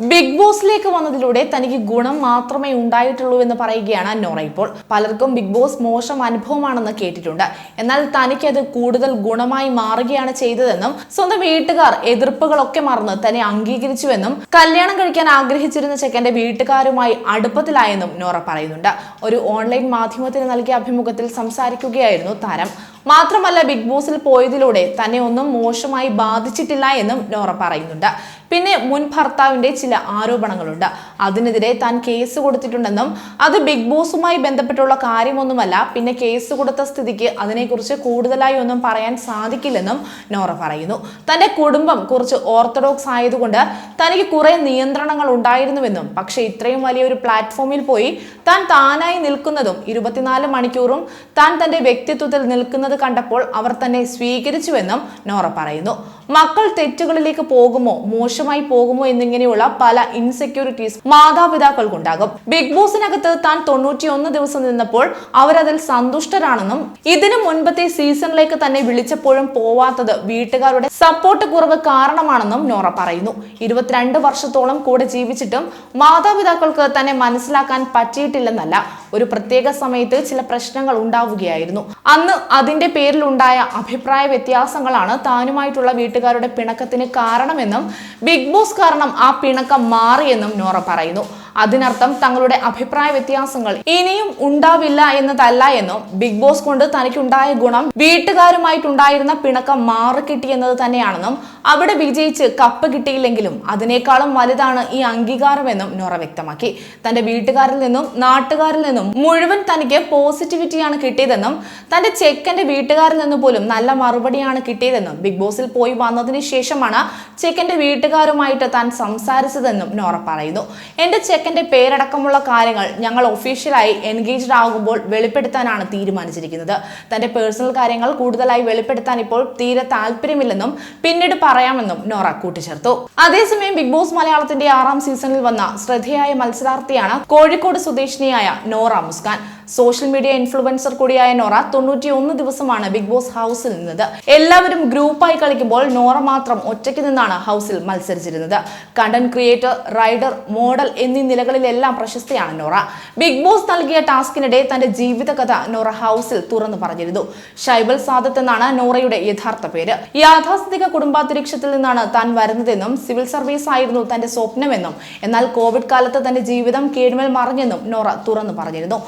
Big ബോസിലേക്ക് വന്നതിലൂടെ തനിക്ക് ഗുണം മാത്രമേ ഉണ്ടായിട്ടുള്ളൂ എന്ന് പറയുകയാണ് നോറ. ഇപ്പോൾ പലർക്കും ബിഗ് ബോസ് മോശം അനുഭവമാണെന്ന് കേട്ടിട്ടുണ്ട്. എന്നാൽ തനിക്കത് കൂടുതൽ ഗുണമായി മാറുകയാണ് ചെയ്തതെന്നും സ്വന്തം വീട്ടുകാർ എതിർപ്പുകളൊക്കെ മറന്ന് തന്നെ അംഗീകരിച്ചുവെന്നും കല്യാണം കഴിക്കാൻ ആഗ്രഹിച്ചിരുന്ന ചെക്കന്റെ വീട്ടുകാരുമായി അടുപ്പത്തിലായെന്നും നോറ പറയുന്നുണ്ട്. ഒരു ഓൺലൈൻ മാധ്യമത്തിന് നൽകിയ അഭിമുഖത്തിൽ സംസാരിക്കുകയായിരുന്നു താരം. മാത്രമല്ല ബിഗ് ബോസിൽ പോയതിലൂടെ തന്നെ ഒന്നും മോശമായി ബാധിച്ചിട്ടില്ല എന്നും നോറ പറയുന്നുണ്ട്. പിന്നെ മുൻ ഭർത്താവിന്റെ ചില ആരോപണങ്ങളുണ്ട്. അതിനെതിരെ താൻ കേസ് കൊടുത്തിട്ടുണ്ടെന്നും അത് ബിഗ് ബോസുമായി ബന്ധപ്പെട്ടുള്ള കാര്യമൊന്നുമല്ല പിന്നെ കേസ് കൊടുത്ത സ്ഥിതിക്ക് അതിനെക്കുറിച്ച് കൂടുതലായി ഒന്നും പറയാൻ സാധിക്കില്ലെന്നും നോറ പറയുന്നു. തന്റെ കുടുംബം കുറച്ച് ഓർത്തഡോക്സ് ആയതുകൊണ്ട് തനിക്ക് കുറെ നിയന്ത്രണങ്ങൾ ഉണ്ടായിരുന്നുവെന്നും പക്ഷെ ഇത്രയും വലിയൊരു പ്ലാറ്റ്ഫോമിൽ പോയി താൻ താനായി നിൽക്കുന്നതും ഇരുപത്തിനാല് മണിക്കൂറും താൻ തന്റെ വ്യക്തിത്വത്തിൽ നിൽക്കുന്നത് കണ്ടപ്പോൾ അവർ തന്നെ സ്വീകരിച്ചുവെന്നും നോറ പറയുന്നു. മക്കൾ തെറ്റുകളിലേക്ക് പോകുമോ? മോശമായി പോകുമോ എന്നിങ്ങനെയുള്ള പല ഇൻസെക്യൂരിറ്റീസ് മാതാപിതാക്കൾക്കുണ്ടാകും. ബിഗ് ബോസിനകത്ത് താൻ തൊണ്ണൂറ്റിയൊന്ന് ദിവസം നിന്നപ്പോൾ അവരതിൽ സന്തുഷ്ടരാണെന്നും ഇതിനു മുൻപത്തെ സീസണിലേക്ക് തന്നെ വിളിച്ചപ്പോഴും പോവാത്തത് വീട്ടുകാരുടെ സപ്പോർട്ട് കുറവ് കാരണമാണെന്നും നോറ പറയുന്നു. ഇരുപത്തിരണ്ട് വർഷത്തോളം കൂടെ ജീവിച്ചിട്ടും മാതാപിതാക്കൾക്ക് തന്നെ മനസ്സിലാക്കാൻ പറ്റിയിട്ടില്ലെന്നല്ല. ഒരു പ്രത്യേക സമയത്ത് ചില പ്രശ്നങ്ങൾ ഉണ്ടാവുകയായിരുന്നു. അന്ന് അതിന്റെ പേരിലുണ്ടായ അഭിപ്രായ വ്യത്യാസങ്ങളാണ് താനുമായിട്ടുള്ള വീട്ടുകാരുടെ പിണക്കത്തിന് കാരണമെന്നും ബിഗ് ബോസ് കാരണം ആ പിണക്കം മാറിയെന്നും നോറ പറയുന്നു. അതിനർത്ഥം തങ്ങളുടെ അഭിപ്രായ വ്യത്യാസങ്ങൾ ഇനിയും ഉണ്ടാവില്ല എന്നതല്ല എന്നും ബിഗ് ബോസ് കൊണ്ട് തനിക്കുണ്ടായ ഗുണം വീട്ടുകാരുമായിട്ടുണ്ടായിരുന്ന പിണക്കം മാറിക്കിട്ടി എന്നത് തന്നെയാണെന്നും അവിടെ വിജയിച്ച് കപ്പ് കിട്ടിയില്ലെങ്കിലും അതിനേക്കാളും വലുതാണ് ഈ അംഗീകാരമെന്നും നോറ വ്യക്തമാക്കി. തന്റെ വീട്ടുകാരിൽ നിന്നും നാട്ടുകാരിൽ നിന്നും മുഴുവൻ തനിക്ക് പോസിറ്റിവിറ്റിയാണ് കിട്ടിയതെന്നും തന്റെ ചെക്കന്റെ വീട്ടുകാരിൽ നിന്ന് പോലും നല്ല മറുപടിയാണ് കിട്ടിയതെന്നും ബിഗ് ബോസിൽ പോയി വന്നതിന് ശേഷമാണ് ചെക്കന്റെ വീട്ടുകാരുമായിട്ട് താൻ സംസാരിച്ചതെന്നും നോറ പറയുന്നു. എന്റെ ചെക്കന്റെ പേരടക്കമുള്ള കാര്യങ്ങൾ ഞങ്ങൾ ഒഫീഷ്യലായി എൻഗേജ്ഡ് ആകുമ്പോൾ വെളിപ്പെടുത്താനാണ് തീരുമാനിച്ചിരിക്കുന്നത്. തന്റെ പേഴ്സണൽ കാര്യങ്ങൾ കൂടുതലായി വെളിപ്പെടുത്താൻ ഇപ്പോൾ തീരെ താല്പര്യമില്ലെന്നും പിന്നീട് പറയാമെന്നും നോറ കൂട്ടിച്ചേർത്തു. അതേസമയം ബിഗ് ബോസ് മലയാളത്തിന്റെ ആറാം സീസണിൽ വന്ന ശ്രദ്ധേയായ മത്സരാർത്ഥിയാണ് കോഴിക്കോട് സ്വദേശിനിയായ Nora Muskan social media influencer കൂടിയായ നോറ തൊണ്ണൂറ്റി ഒന്ന് ദിവസമാണ് ബിഗ് ബോസ് ഹൗസിൽ നിന്നത്. എല്ലാവരും ഗ്രൂപ്പായി കളിക്കുമ്പോൾ നോറ മാത്രം ഒറ്റയ്ക്ക് നിന്നാണ് ഹൗസിൽ മത്സരിച്ചിരുന്നത്. കണ്ടന്റ് ക്രിയേറ്റർ റൈഡർ മോഡൽ എന്നീ നിലകളിലെല്ലാം പ്രശസ്തയാണ് നോറ. ബിഗ് ബോസ് നൽകിയ ടാസ്കിനിടെ തന്റെ ജീവിതകഥ നോറ ഹൗസിൽ തുറന്നു പറഞ്ഞിരുന്നു. ഷൈബൽ സാദത്ത് എന്നാണ് നോറയുടെ യഥാർത്ഥ പേര്. യാഥാസ്ഥിതിക കുടുംബാന്തരീക്ഷത്തിൽ നിന്നാണ് താൻ വരുന്നതെന്നും സിവിൽ സർവീസ് ആയിരുന്നു തന്റെ സ്വപ്നമെന്നും എന്നാൽ കോവിഡ് കാലത്ത് തന്റെ ജീവിതം കീഴ്മേൽ മറിഞ്ഞെന്നും നോറ തുറന്നു പറഞ്ഞിരുന്നു.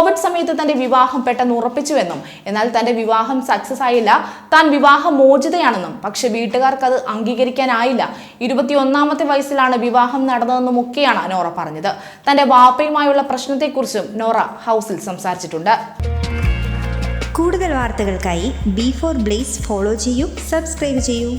കോവിഡ് സമയത്ത് തന്റെ വിവാഹം പെട്ടെന്ന് ഉറപ്പിച്ചുവെന്നും എന്നാൽ തന്റെ വിവാഹം സക്സസ് ആയില്ല. താൻ വിവാഹ മോചിതയാണെന്നും പക്ഷെ വീട്ടുകാർക്ക് അത് അംഗീകരിക്കാനായില്ല. ഇരുപത്തിയൊന്നാമത്തെ വയസ്സിലാണ് വിവാഹം നടന്നതെന്നും ഒക്കെയാണ് നോറ പറഞ്ഞത്. തന്റെ വാപ്പയുമായുള്ള പ്രശ്നത്തെക്കുറിച്ചും നോറ ഹൗസിൽ സംസാരിച്ചിട്ടുണ്ട്. കൂടുതൽ വാർത്തകൾക്കായി ബി ഫോർ ബ്ലേസ് ഫോളോ ചെയ്യൂ സബ്സ്ക്രൈബ് ചെയ്യൂ.